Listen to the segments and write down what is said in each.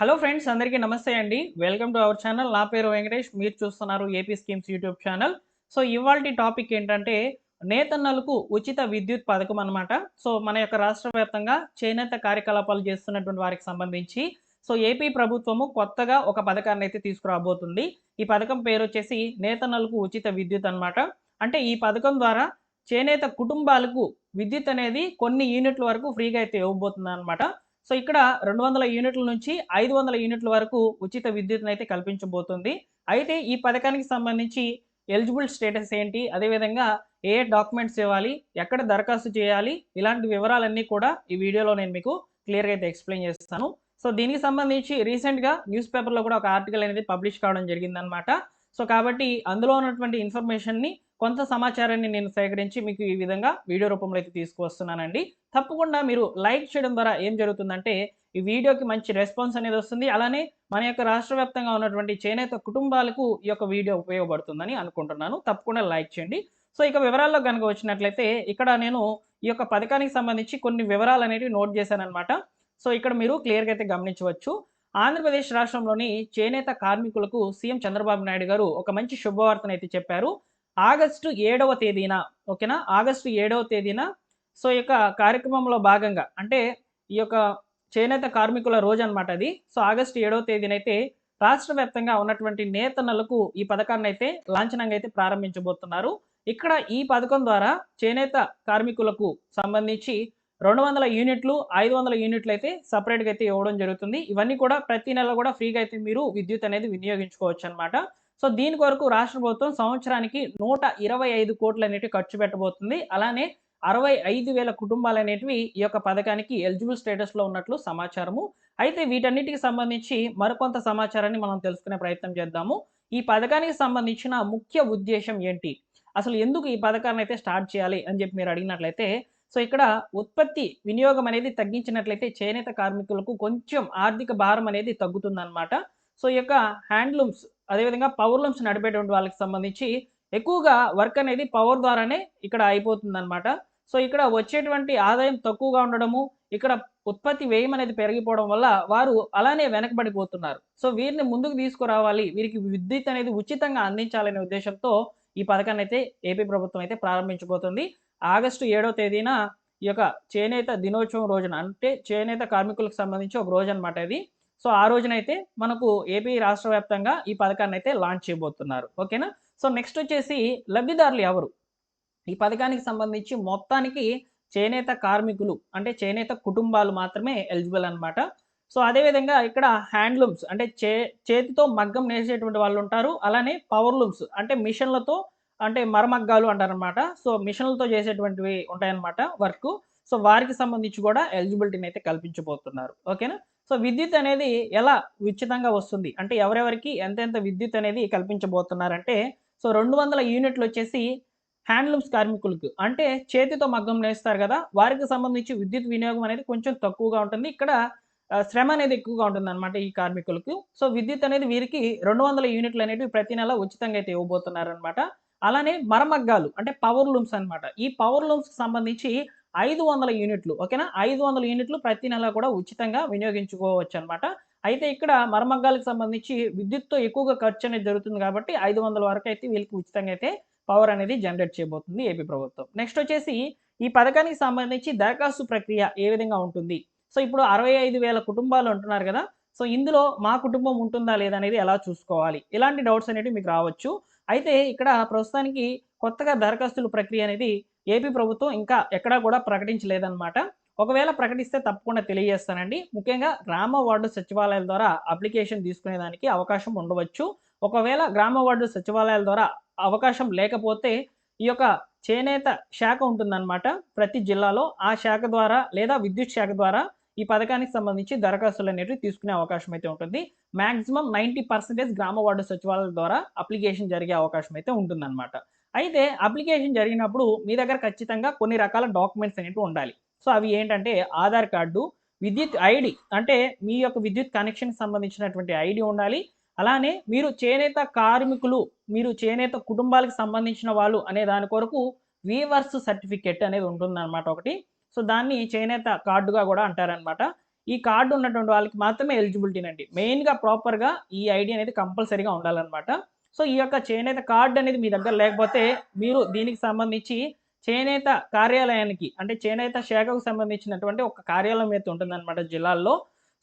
Hello friends అందరికీ నమస్తే అండి. Welcome to our channel. నా పేరు వెంకటేష్. మీరు చూస్తున్నారు AP schemes YouTube channel. So ఇవాళ టాపిక్ ఏంటంటే నేతన్నలకు ఉచిత విద్యుత్ పథకం అనమాట సో మన యొక్క రాష్ట్ర వ్యాప్తంగా చేనేత కార్యకలాపాలు చేస్తున్నటువంటి వారికి సంబంధించి సో ఏపీ ప్రభుత్వము కొత్తగా ఒక పథకాన్ని అయితే తీసుకురాబోతుంది. ఈ పథకం పేరు వచ్చేసి నేతన్నలకు ఉచిత విద్యుత్ అన్నమాట. అంటే ఈ పథకం ద్వారా చేనేత కుటుంబాలకు విద్యుత్ అనేది కొన్ని యూనిట్ల వరకు ఫ్రీగా అయితే ఇవ్వబోతుంది అనమాట సో ఇక్కడ రెండు వందల యూనిట్ల నుంచి ఐదు వందల యూనిట్ల వరకు ఉచిత విద్యుత్ని అయితే కల్పించబోతుంది. అయితే ఈ పథకానికి సంబంధించి ఎలిజిబుల్ స్టేటస్ ఏంటి? అదేవిధంగా ఏ డాక్యుమెంట్స్ ఇవ్వాలి? ఎక్కడ దరఖాస్తు చేయాలి? ఇలాంటి వివరాలన్నీ కూడా ఈ వీడియోలో నేను మీకు క్లియర్గా అయితే ఎక్స్ప్లెయిన్ చేస్తాను. సో దీనికి సంబంధించి రీసెంట్గా న్యూస్ పేపర్లో కూడా ఒక ఆర్టికల్ అనేది పబ్లిష్ కావడం జరిగిందనమాట సో కాబట్టి అందులో ఉన్నటువంటి ఇన్ఫర్మేషన్ని కొంత సమాచారాన్ని నేను సేకరించి మీకు ఈ విధంగా వీడియో రూపంలో అయితే తీసుకువస్తున్నానండి. తప్పకుండా మీరు లైక్ చేయడం ద్వారా ఏం జరుగుతుందంటే ఈ వీడియోకి మంచి రెస్పాన్స్ అనేది వస్తుంది. అలానే మన యొక్క రాష్ట్ర వ్యాప్తంగా ఉన్నటువంటి చేనేత కుటుంబాలకు ఈ యొక్క వీడియో ఉపయోగపడుతుందని అనుకుంటున్నాను. తప్పకుండా లైక్ చేయండి. సో ఇక వివరాల్లో కనుక వచ్చినట్లయితే ఇక్కడ నేను ఈ యొక్క పథకానికి సంబంధించి కొన్ని వివరాలు అనేవి నోట్ చేశానమాట సో ఇక్కడ మీరు క్లియర్గా అయితే గమనించవచ్చు. ఆంధ్రప్రదేశ్ రాష్ట్రంలోని చేనేత కార్మికులకు సీఎం చంద్రబాబు నాయుడు గారు ఒక మంచి శుభవార్తను అయితే చెప్పారు. ఆగస్టు ఏడవ తేదీన ఓకేనా? ఆగస్టు ఏడవ తేదీన సో ఈ యొక్క కార్యక్రమంలో భాగంగా అంటే ఈ యొక్క చేనేత కార్మికుల రోజు అనమాట అది. సో ఆగస్టు ఏడవ తేదీనైతే రాష్ట్ర వ్యాప్తంగా ఉన్నటువంటి నేతన్నలకు ఈ పథకాన్ని అయితే లాంఛనంగా అయితే ప్రారంభించబోతున్నారు. ఇక్కడ ఈ పథకం ద్వారా చేనేత కార్మికులకు సంబంధించి రెండు వందల యూనిట్లు ఐదు వందల యూనిట్లు అయితే సపరేట్గా అయితే ఇవ్వడం జరుగుతుంది. ఇవన్నీ కూడా ప్రతి నెల కూడా ఫ్రీగా అయితే మీరు విద్యుత్ అనేది వినియోగించుకోవచ్చు అనమాట సో దీని కొరకు రాష్ట్ర ప్రభుత్వం సంవత్సరానికి నూట ఇరవై ఐదు కోట్లు అనేటివి ఖర్చు పెట్టబోతుంది. అలానే అరవై ఐదు వేల కుటుంబాలు అనేటివి ఈ యొక్క పథకానికి ఎలిజిబుల్ స్టేటస్లో ఉన్నట్లు సమాచారము. అయితే వీటన్నిటికి సంబంధించి మరికొంత సమాచారాన్ని మనం తెలుసుకునే ప్రయత్నం చేద్దాము. ఈ పథకానికి సంబంధించిన ముఖ్య ఉద్దేశం ఏంటి? అసలు ఎందుకు ఈ పథకాన్ని అయితే స్టార్ట్ చేయాలి అని చెప్పి మీరు అడిగినట్లయితే సో ఇక్కడ ఉత్పత్తి వినియోగం అనేది తగ్గించినట్లయితే చేనేత కార్మికులకు కొంచెం ఆర్థిక భారం అనేది తగ్గుతుందన్నమాట. సో ఈ యొక్క హ్యాండ్లూమ్స్ అదేవిధంగా పవర్ లూమ్స్ నడిపేటువంటి వాళ్ళకి సంబంధించి ఎక్కువగా వర్క్ అనేది పవర్ ద్వారానే ఇక్కడ అయిపోతుందన్నమాట. సో ఇక్కడ వచ్చేటువంటి ఆదాయం తక్కువగా ఉండడము ఇక్కడ ఉత్పత్తి వ్యయం అనేది పెరిగిపోవడం వల్ల వారు అలానే వెనకబడిపోతున్నారు. సో వీరిని ముందుకు తీసుకురావాలి వీరికి విద్యుత్ అనేది ఉచితంగా అందించాలనే ఉద్దేశంతో ఈ పథకాన్ని అయితే ఏపీ ప్రభుత్వం అయితే ప్రారంభించబోతుంది. ఆగస్టు ఏడవ తేదీన ఈ యొక్క చేనేత దినోత్సవం రోజున అంటే చేనేత కార్మికులకు సంబంధించి ఒక రోజు అనమాట ఇది. సో ఆ రోజునైతే మనకు ఏపీ రాష్ట్ర వ్యాప్తంగా ఈ పథకాన్ని అయితే లాంచ్ చేయబోతున్నారు. ఓకేనా? సో నెక్స్ట్ వచ్చేసి లబ్ధిదారులు ఎవరు? ఈ పథకానికి సంబంధించి మొత్తానికి చేనేత కార్మికులు అంటే చేనేత కుటుంబాలు మాత్రమే ఎలిజిబుల్ అనమాట సో అదేవిధంగా ఇక్కడ హ్యాండ్లూమ్స్ అంటే చే చేతితో మగ్గం నేసేటువంటి వాళ్ళు ఉంటారు. అలానే పవర్ లూమ్స్ అంటే మిషన్లతో అంటే మరమగ్గాలు అంటారనమాట సో మిషన్లతో చేసేటువంటివి ఉంటాయన్నమాట వర్క్. సో వారికి సంబంధించి కూడా ఎలిజిబిలిటీని అయితే కల్పించబోతున్నారు. ఓకేనా? సో విద్యుత్ అనేది ఎలా ఉచితంగా వస్తుంది? అంటే ఎవరెవరికి ఎంతెంత విద్యుత్ అనేది కల్పించబోతున్నారంటే సో రెండు వందల యూనిట్లు వచ్చేసి హ్యాండ్లూమ్స్ కార్మికులకు. అంటే చేతితో మగ్గం నేస్తారు కదా వారికి సంబంధించి విద్యుత్ వినియోగం అనేది కొంచెం తక్కువగా ఉంటుంది. ఇక్కడ శ్రమ అనేది ఎక్కువగా ఉంటుంది అనమాట ఈ కార్మికులకు. సో విద్యుత్ అనేది వీరికి రెండు వందల యూనిట్లు అనేవి ప్రతి నెల ఉచితంగా అయితే ఇవ్వబోతున్నారు అనమాట అలానే మరమగ్గాలు అంటే పవర్ లూమ్స్ అనమాట ఈ పవర్ లూమ్స్కి సంబంధించి ఐదు వందల యూనిట్లు ఓకేనా? ఐదు వందల యూనిట్లు ప్రతి నెల కూడా ఉచితంగా వినియోగించుకోవచ్చు అనమాట అయితే ఇక్కడ మరమగ్గాలకు సంబంధించి విద్యుత్తో ఎక్కువగా ఖర్చు అనేది జరుగుతుంది కాబట్టి ఐదు వందల వరకు అయితే వీళ్ళకి ఉచితంగా అయితే పవర్ అనేది జనరేట్ చేయబోతుంది ఏపీ ప్రభుత్వం. నెక్స్ట్ వచ్చేసి ఈ పథకానికి సంబంధించి దరఖాస్తు ప్రక్రియ ఏ విధంగా ఉంటుంది? సో ఇప్పుడు అరవై ఐదు వేల కుటుంబాలు ఉంటున్నారు కదా సో ఇందులో మా కుటుంబం ఉంటుందా లేదా అనేది ఎలా చూసుకోవాలి? ఇలాంటి డౌట్స్ అనేవి మీకు రావచ్చు. అయితే ఇక్కడ ప్రస్తుతానికి కొత్తగా దరఖాస్తుల ప్రక్రియ అనేది ఏపీ ప్రభుత్వం ఇంకా ఎక్కడా కూడా ప్రకటించలేదన్నమాట. ఒకవేళ ప్రకటిస్తే తప్పకుండా తెలియజేస్తానండి. ముఖ్యంగా గ్రామ వార్డు సచివాలయాల ద్వారా అప్లికేషన్ తీసుకునేదానికి అవకాశం ఉండవచ్చు. ఒకవేళ గ్రామ వార్డు సచివాలయాల ద్వారా అవకాశం లేకపోతే ఈ యొక్క చేనేత శాఖ ఉంటుందన్నమాట ప్రతి జిల్లాలో. ఆ శాఖ ద్వారా లేదా విద్యుత్ శాఖ ద్వారా ఈ పథకానికి సంబంధించి దరఖాస్తులు అనేటివి తీసుకునే అవకాశం అయితే ఉంటుంది. మ్యాక్సిమం నైంటీ పర్సెంటేజ్ గ్రామ వార్డు సచివాలయాల ద్వారా అప్లికేషన్ జరిగే అవకాశం అయితే ఉంటుందన్నమాట. అయితే అప్లికేషన్ జరిగినప్పుడు మీ దగ్గర ఖచ్చితంగా కొన్ని రకాల డాక్యుమెంట్స్ అనేవి ఉండాలి. సో అవి ఏంటంటే ఆధార్ కార్డు విద్యుత్ ఐడి అంటే మీ యొక్క విద్యుత్ కనెక్షన్కి సంబంధించినటువంటి ఐడి ఉండాలి. అలానే మీరు చేనేత కార్మికులు మీరు చేనేత కుటుంబాలకు సంబంధించిన వాళ్ళు అనే దాని కొరకు వీవర్స్ సర్టిఫికెట్ అనేది ఉంటుందన్నమాట ఒకటి. సో దాన్ని చేనేత కార్డుగా కూడా అంటారనమాట ఈ కార్డు ఉన్నటువంటి వాళ్ళకి మాత్రమే ఎలిజిబిలిటీ అండి మెయిన్గా ప్రాపర్గా ఈ ఐడి అనేది కంపల్సరీగా ఉండాలన్నమాట. సో ఈ యొక్క చేనేత కార్డు అనేది మీ దగ్గర లేకపోతే మీరు దీనికి సంబంధించి చేనేత కార్యాలయానికి అంటే చేనేత శాఖకు సంబంధించినటువంటి ఒక కార్యాలయం అయితే ఉంటుందన్నమాట జిల్లాల్లో.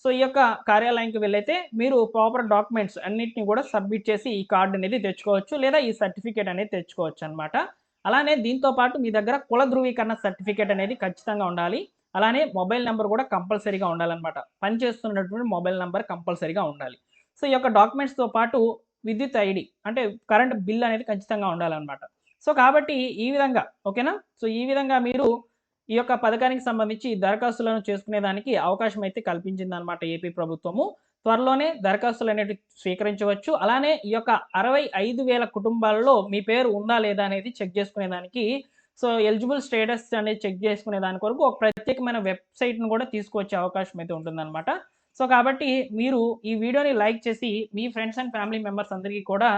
సో ఈ యొక్క కార్యాలయానికి వెళ్ళైతే మీరు ప్రాపర్ డాక్యుమెంట్స్ అన్నిటిని కూడా సబ్మిట్ చేసి ఈ కార్డు అనేది తెచ్చుకోవచ్చు లేదా ఈ సర్టిఫికేట్ అనేది తెచ్చుకోవచ్చు అనమాట అలానే దీంతో పాటు మీ దగ్గర కుల ధృవీకరణ సర్టిఫికేట్ అనేది ఖచ్చితంగా ఉండాలి. అలానే మొబైల్ నెంబర్ కూడా కంపల్సరీగా ఉండాలన్నమాట. పనిచేస్తున్నటువంటి మొబైల్ నెంబర్ కంపల్సరీగా ఉండాలి. సో ఈ యొక్క డాక్యుమెంట్స్తో పాటు విద్యుత్ ఐడి అంటే కరెంట్ బిల్ అనేది ఖచ్చితంగా ఉండాలన్నమాట. సో కాబట్టి ఈ విధంగా ఓకేనా? సో ఈ విధంగా మీరు ఈ యొక్క పథకానికి సంబంధించి దరఖాస్తులను చేసుకునేదానికి అవకాశం అయితే కల్పించింది అనమాట ఏపీ ప్రభుత్వము. త్వరలోనే దరఖాస్తులు అనేవి స్వీకరించవచ్చు. అలానే ఈ యొక్క అరవై ఐదు వేల కుటుంబాలలో మీ పేరు ఉందా లేదా అనేది చెక్ చేసుకునేదానికి సో ఎలిజిబుల్ స్టేటస్ అనేది చెక్ చేసుకునే దాని కొరకు ఒక ప్రత్యేకమైన వెబ్సైట్ను కూడా తీసుకొచ్చే అవకాశం అయితే ఉంటుందన్నమాట. సో కాబట్టి మీరు ఈ వీడియోని లైక్ చేసి మీ ఫ్రెండ్స్ అండ్ ఫ్యామిలీ మెంబర్స్ అందరికీ కూడా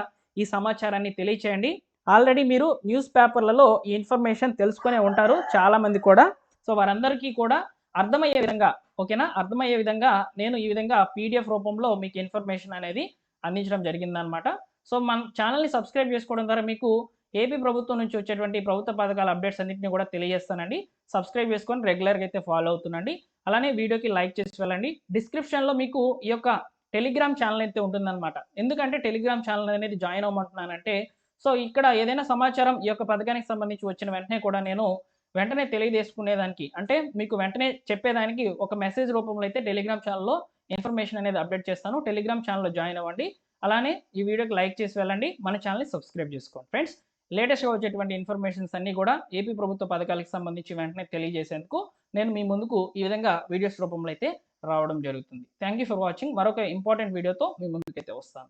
ఈ సమాచారాన్ని తెలియచేయండి. ఆల్రెడీ మీరు న్యూస్ పేపర్లలో ఈ ఇన్ఫర్మేషన్ తెలుసుకునే ఉంటారు చాలామంది కూడా. సో వారందరికీ కూడా అర్థమయ్యే విధంగా ఓకేనా? అర్థమయ్యే విధంగా నేను ఈ విధంగా పీడిఎఫ్ రూపంలో మీకు ఇన్ఫర్మేషన్ అనేది అందించడం జరిగిందనమాట సో మన ఛానల్ని సబ్స్క్రైబ్ చేసుకోవడం ద్వారా మీకు ఏపీ ప్రభుత్వం నుంచి వచ్చేటువంటి ప్రభుత్వ పథకాల అప్డేట్స్ అన్నింటినీ కూడా తెలియజేస్తానండి. సబ్స్క్రైబ్ చేసుకొని రెగ్యులర్గా అయితే ఫాలో అవుతుండండి. అలానే వీడియోకి లైక్ చేసి వెళ్ళండి. డిస్క్రిప్షన్లో మీకు ఈ యొక్క టెలిగ్రామ్ ఛానల్ అయితే ఉంటుందన్నమాట. ఎందుకంటే టెలిగ్రామ్ ఛానల్ అనేది జాయిన్ అవ్వమంటున్నానంటే సో ఇక్కడ ఏదైనా సమాచారం ఈ యొక్క పథకానికి సంబంధించి వచ్చిన వెంటనే కూడా నేను వెంటనే తెలియజేసుకునేదానికి అంటే మీకు వెంటనే చెప్పేదానికి ఒక మెసేజ్ రూపంలో అయితే టెలిగ్రామ్ ఛానల్లో ఇన్ఫర్మేషన్ అనేది అప్డేట్ చేస్తాను. టెలిగ్రామ్ ఛానల్లో జాయిన్ అవ్వండి. అలానే ఈ వీడియోకి లైక్ చేసి వెళ్ళండి. మన ఛానల్ని సబ్స్క్రైబ్ చేసుకోండి. ఫ్రెండ్స్ లేటెస్ట్గా వచ్చేటువంటి ఇన్ఫర్మేషన్స్ అన్నీ కూడా ఏపీ ప్రభుత్వ పథకాలకు సంబంధించి వెంటనే తెలియజేసేందుకు నేను మీ ముందుకు ఈ విధంగా వీడియోస్ రూపంలో అయితే రావడం జరుగుతుంది. థ్యాంక్ యూ ఫర్ వాచింగ్ మరొక ఇంపార్టెంట్ వీడియోతో మీ ముందుకైతే వస్తాను.